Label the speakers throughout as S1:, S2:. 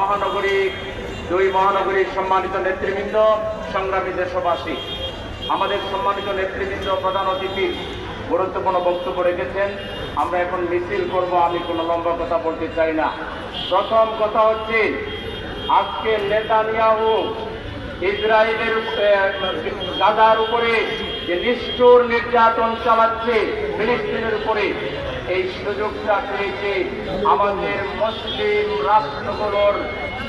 S1: মহানগরী দুই মহানগরীর সম্মানিত নেতৃবৃন্দ সংগ্রামী দেশবাসী আমাদের সম্মানিত নেতৃবৃন্দ, প্রধান অতিথি গুরুত্বপূর্ণ বক্তব্য রেখেছেন। আমরা এখন মিছিল করব, আমি কোনো লম্বা কথা বলতে চাই না। প্রথম কথা হচ্ছে, আজকে নেতানিয়াহু ইসরায়েলের গাজার উপরে যে নিষ্ঠুর নির্যাতন চালাচ্ছে ফিলিস্তিনের উপরে এই সুযোগটা পেয়েছে আমাদের মুসলিম রাষ্ট্রগুলোর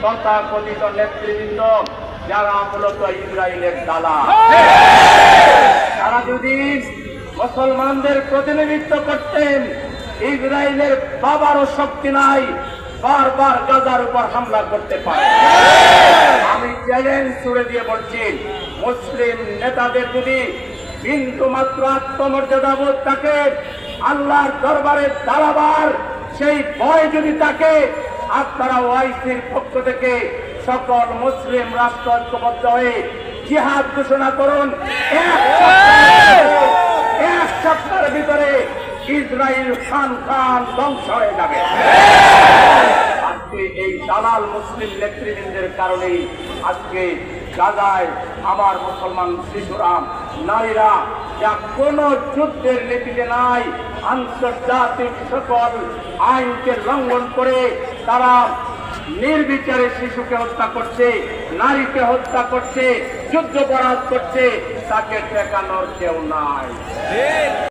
S1: তথাকথিত নেতৃবৃন্দ, যারা মূলত ইসরায়েলের দালা তারা যদি মুসলমানদের প্রতিনিধিত্ব করতেন, ইসরায়েলের বাবারও শক্তি নাই, বারবার গাজার উপর হামলা করতে পারে। আমি চ্যালেঞ্জ ছুড়ে দিয়ে বলছি, মুসলিম নেতাদের যদি বিন্দু মাত্র আত্মমর্যাদা বোধ থাকে আল্লাহর দরবারে দাঁড়াবার সেই ভয় যদি থাকে, আপনারা ওয়াইসির পক্ষ থেকে সকল মুসলিম রাষ্ট্র ঐক্যবদ্ধ হয়ে জিহাদ ঘোষণা করুন। এক সপ্তাহের- ভিতরে ইসরায়েল খান খান ধ্বংস হয়ে যাবে। আজকে এই দালাল মুসলিম নেতৃবৃন্দের কারণেই আজকে গাজায় আমার মুসলমান শিশুরা, নারীরা যা কোন যুদ্ধের নীতিতে নাই, আন্তর্জাতিক সকল আইনকে লঙ্ঘন করে তারা নির্বিচারে শিশুকে হত্যা করছে, নারীকে হত্যা করছে, যুদ্ধ বরাদ করছে, তাকে ঠেকানোর কেউ নাই।